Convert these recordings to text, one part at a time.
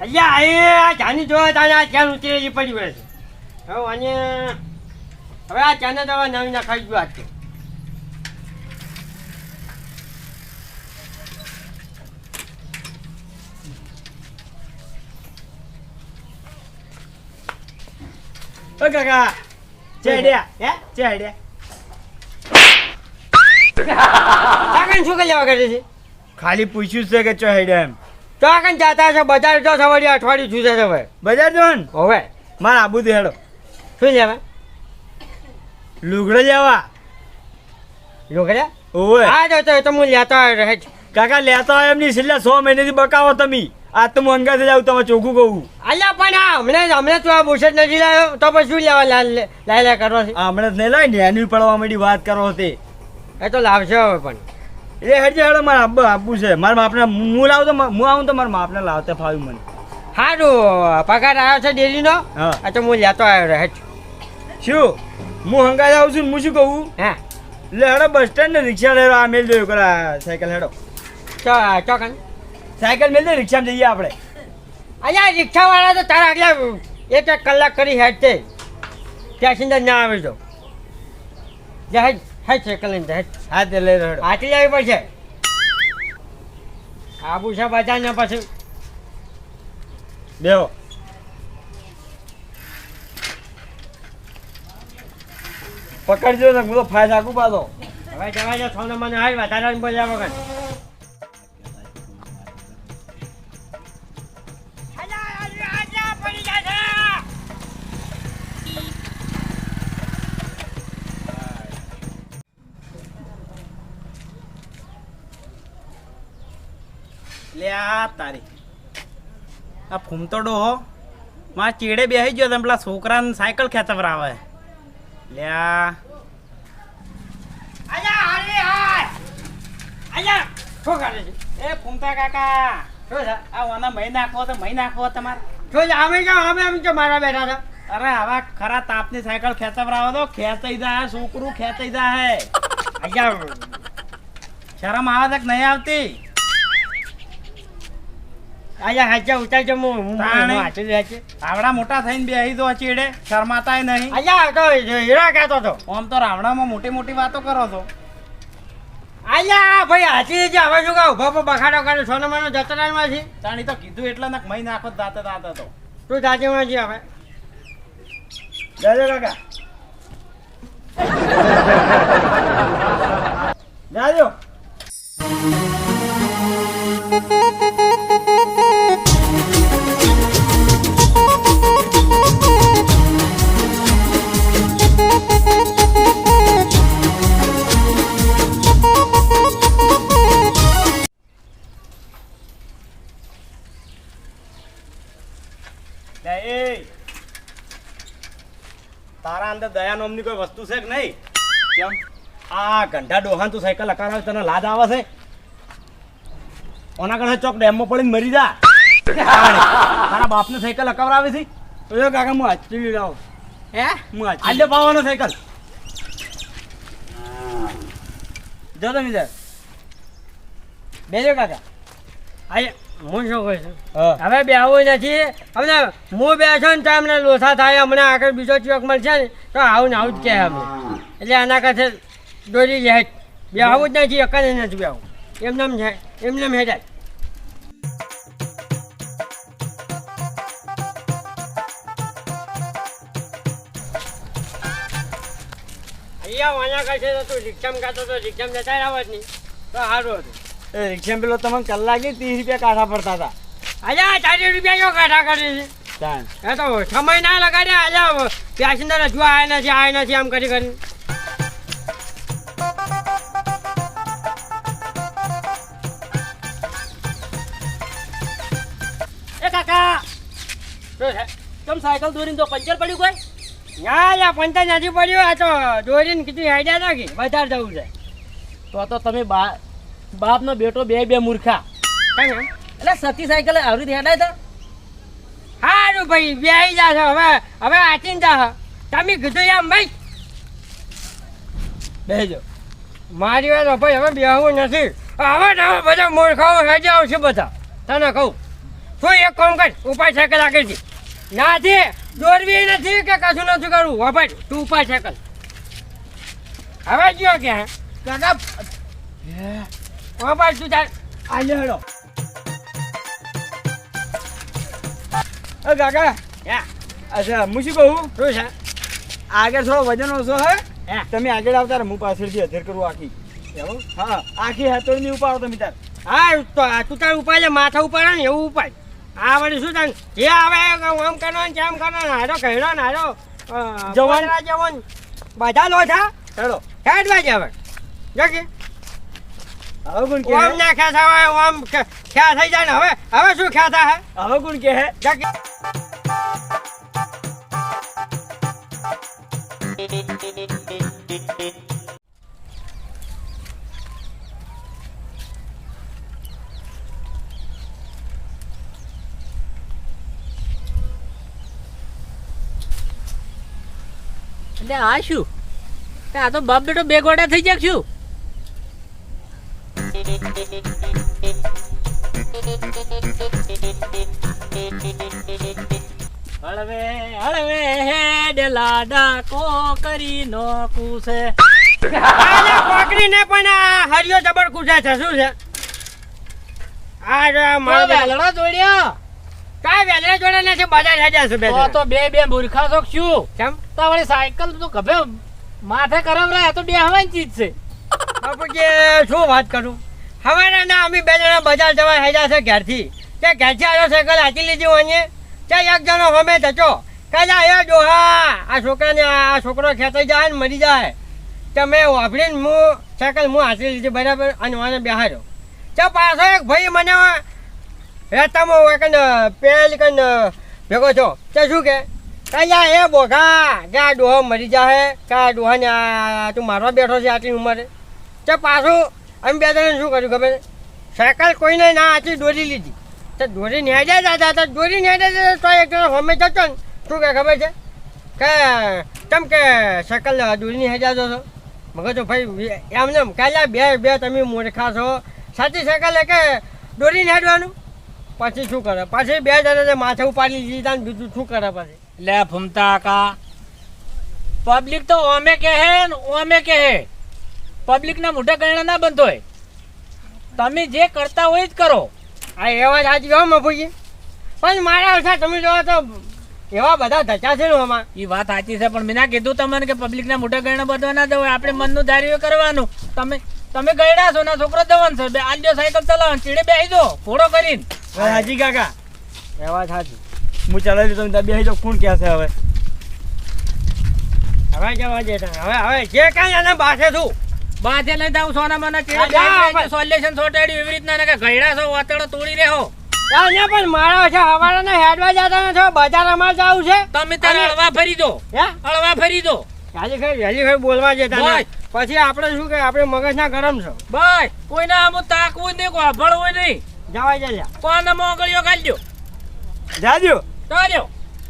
અલ્યા એ આ જાની જોવા તારે આ ચાન ઉતરેલી પડી પડે છે. હવે અને હવે આ ચાને તો નવી ના ખાઈ ગયું આજ ઓ કાકા ચે હે? ચે આઈડિયા કાકન શું કરવા કરે છે? ખાલી પૂછ્યું છે કે ચો એમ. તો કાકન જાતા છે બજાર જો સવારી અઠવાડિયું જુદે છે હવે. બજાર જો ને? હવે. મારા આબુ દે હેડો. શું લેવા લુગડો લેવા. લુગડા? ઓવે. હા તો તો તો હું લેતો આવ્યો રહે કાકા લેતા હોય એમની છેલ્લા સો મહિનેથી બકાવો તમે. આ તો હું અંગાથી જાઉં તમે ચોખ્ખું કહું. અલ્યા પણ આ હમણાં હમણાં તું આ બુશેટ નથી લાવ્યો? તો પછી શું લેવા લાલ લાય લાય કરવા છે? આ હમણાં જ નહીં લાય ને એની પડવા માંડી વાત કરો તે. એ તો લાવશે હવે પણ. એ હેડજે હેડો મારે આબુ છે. મારા માપને હું લાવું તો હું આવું તો મારા માપને લાવતે ફાવ્યું મને. સારું પગાર આવ્યો છે ડેલીનો? હા. તો હું લેતો આવ્યો રહે છે શું? હું હંગાઈ આવું છું હું શું કહું? હા. એટલે હેડો બસ સ્ટેન્ડ ને રિક્ષા લેવા આ મેલ દો કરા સાયકલ હેડો. ચો ચોકન સાયકલ મેલ દે રિક્ષા જઈએ આપણે. અહીંયા રિક્ષાવાળા તો તારા આગલા એક એક કલાક કરી હેડતે. પેસેન્જર ના આવે તો. જા હેડ સાયકલ લઈને હા તે લઈ હેડો આટલી આવી પડશે આબુ છે બજાર ને પછી બેહો. પકડજો ને હું તો ફાય સાકું પાડો હવે જવા જો સોનો મને હાલ વધારે બોલ્યા વગર. આ તારી. આ ફૂમતો ડોહો મારા ચીડે બેસી ગયો તમે પેલા છોકરાને સાયકલ ખેંચવરાવે. લે આ અલ્યા હાલે હાલ અલ્યા શું કરે છે? એ ફૂમતા કાકા આ ઓના મહી તો મહી નાખવો તમારે. અમે કેમ, અમે તો મારા બેઠા હતા અરે, આવા ખરા તાપની સાયકલ ખેંચવરાવો તો ખેંચાઈ જાય, છોકરું ખેંચાઈ જાય. શરમ આવે તક નહીં આવતી? અલ્યા હાચા ઉતાર જો હું. હાચું જ હાચું. આવડા મોટા થઈને બેસી દો ચીડે શરમાતાય નહીં. અહીંયા તો હીરા કહેતો હતો. આમ તો રાવણામાં મોટી મોટી વાતો કરો છો. અલ્યા ભાઈ હાચી છે હવે શું કહું ઊભા બખાડો કરે સોનો મનો જતરામાં છે તાણી તો કીધું એટલે ને મહી નાખો દાતા દાતે તો તું સાચીમાં છે હવે જાજો કાકા. જાજો. તારા દયા નોમની કોઈ વસ્તુ છે કે નહીં? કેમ? આ ગંઢા ડોહાન તું સાયકલ અકારાવે તને લાજ આવે છે? ઓના કણે ચોક ડેમમાં પડીને મરી જા. તારા બાપને સાયકલ અકાવરાવે છે? તો કાકા હું હાચી લાવ. હે? હું આજે પાવાનો સાયકલ. જો તમે બેજો કાકા. હા હવે બેહવું નથી. અમને હું બેસો ને તો અમને લોસા થાય. હમણાં આગળ બીજો ચોક મળશે ને તો આવું ને આવું જ કહે અમે એટલે આના કાંઠે દોરી લે. બેહવું જ નથી એક નથી બેહવું. એમને એમ છે એમને એમ હેઠાય અહીંયા વાના કાંઠે તો તું રિક્ષામાં ગાતો તો રિક્ષામાં જતા આવત નહીં. તો સારું હતું. રિક્ષા પેલો તમને કલાકે ત્રીસ રૂપિયા કાઢા પડતા હતા. અલ્યા ચાલીસ રૂપિયા જો કાઢા કરી છે? એ તો સમય ના લગાડ્યા અલ્યા પેસેન્જર હજુ આવ્યા નથી આવ્યા નથી આમ કરી કરી. એ કાકા તમે સાયકલ દોરીને તો પંચર પડ્યું કોઈ? ના અલ્યા પંચાયત નથી પડ્યું આ તો દોરીને કીધું હેડ્યા નથી કે વધારે જવું છે. તો તો તમે બા બાપનો બેટો બે બે મૂર્ખા. એટલે સતી સાયકલ આવરી હેડાય તા. હારું ભાઈ બે જા છો હવે હવે આચીન જા તમે કીધું એમ ભાઈ. બેજો મારી વાત ભાઈ હવે બેહવું નથી. હવે તમે હવે બધા મૂર્ખાઓ હેડ્યા આવશે બધા. તને કહું તું એક કામ કર ઉપાય સાયકલ છે નાથી દોરવી નથી કે કશું નથી કરવું. વાપર તું ઉપાય સાયકલ હવે જો ક્યાં? કાકા વાપર તું તાર આલે હેડો. એ કાકા. હે, અચ્છા હું શું કહું? શું છે? આગળ થોડો વજન ઓછો હે. હે. તમે આગળ આવતા હું પાછળથી અધેર કરું આખી. એવું? હા. આખી હાથોડની ઉપાડો તમે તાર. હા તો તું તાર ઉપાય લે માથા ઉપાડે ને એવું ઉપાય આ વળી શું થાય જે આવે આમ કરવાનું તેમ કરવાનું. હારો કહેડો ને હારો જવાન. જવાન બધા લોઠા હેડો. હેડવા જ આવે જો કે. હવે કોણ કે ઓમ ના ખ્યા થાય ઓમ ખ્યા ખ્યા થઈ જાય ને હવે હવે શું ખ્યા હે હવે કોણ કે હે એટલે આ શું? આ તો બાપ બેટો બે ગોડા થઈ જાય શું? હળવે હળવે હેડ લાડા કો નો કુસે. આલે કોકરીને પણ આ હરિયો જબર કૂટે છે શું છે? આ જો આ મારો વેલડો જોડ્યો. કાંઈ વેલરા જોડે નથી બધા હેડ્યા છે બે તો બે બે મૂર્ખા છો શું? કેમ? તો વળી સાયકલ તો ગભે માથે કરમ રહ્યા તો બે હવાની ચીજ છે. શું વાત કરું? હવારે ના અમે બે જણા બજાર જવા હેજા છે ઘેરથી. તે ઘેરથી આવ્યો સાયકલ હાચી લીધી હોય તે એક જણો હમે જચો કહેલા, એ ડોહા, આ છોકરાને આ છોકરો ખેંચાઈ જાય ને મરી જાય. તો મેં વાપરીને હું સાયકલ હું હાચી લીધી, બરાબર? અને મને બેહાર્યો તે પાછો એક ભાઈ મને રસ્તામાં હોય કન પેલી કન ભેગો છો તે શું કે? કહેલા, એ બોઘા, કે આ ડોહો મરી જાય કે આ ડોહાને તું મારવા બેઠો છે આટલી ઉંમરે? તે પાછું અમે બે જણા શું કર્યું ખબર? સાયકલ કોઈને ના આથી દોરી લીધી. તો દોરી નેડ્યા જતા તો દોરી જતા તો એક જણો હમે જતો ને. શું કે ખબર છે? કે તમ કે સાયકલ દોરી હેડ્યા છો મગર તો ભાઈ એમને એમ કાલે બે બે તમે મૂર્ખા છો. સાચી સાયકલ કે દોરી હેડવાનું? પછી શું કરે? પછી બે જણા માથે ઉપાડી લીધા ને બીજું શું કરે પછી? લે ફૂમતા કા પબ્લિક તો ઓમે કહે ને, ઓમે કે હે મોટા ગણના ના બંધ હોય. તમે જે કરતા હોય જ કરો. આ એવા સાચી ગયો મફુજી પણ મારા ઓછા તમે જોવા તો એવા બધા ધચા છે ને આમાં. એ વાત સાચી છે પણ મેં ના કીધું તમને કે પબ્લિકના મોટા મોઢા ગણના બધવા ના દેવાય. આપણે મનનું ધાર્યું કરવાનું. તમે તમે ગયડા છો ના છોકરો દવાન છે. બે આજો સાયકલ ચલાવવાનું. ચીડે બેસી દો ફોડો કરીને. હાજી કાકા. એવા વાત સાચી હું ચલાવી તમે તાર બેસી દો કોણ ક્યાં છે હવે? હવે જવા દે હવે હવે જે કાંઈ આના પાસે છું. બાથે લઈ જાઉં સોના મને બેસી સોલ્યુશન સોટાડ્યું. એવી રીતના ને કે ગયડા છો વાતડો તોડી રહ્યો અહીંયા પણ મારા ઓછા હવાના હેડવા જતા નથી અમાર જવું છે. તમે તારે હળવા ફરી દો. હે? હળવા ફરી દો. આજે ખરી વહેલી ખરી બોલવા જતા પછી આપણે શું કે આપણે મગજના ગરમ છો. ભાઈ કોઈને આમ તાકવું નહીં કોઈ હોય નહીં. જવા જાય. કોને મોકલ્યો કાઢજો જાજો. ચાલ્યો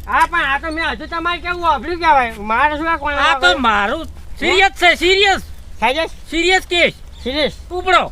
હા પણ આ તો મેં હજુ તમારે કેવું અભર્યું કહેવાય. મારે શું કોણ આ તો મારું સિરિયસ છે સિરિયસ થાય છે સિરિયસ કેસ સિરિયસ ઉપડો.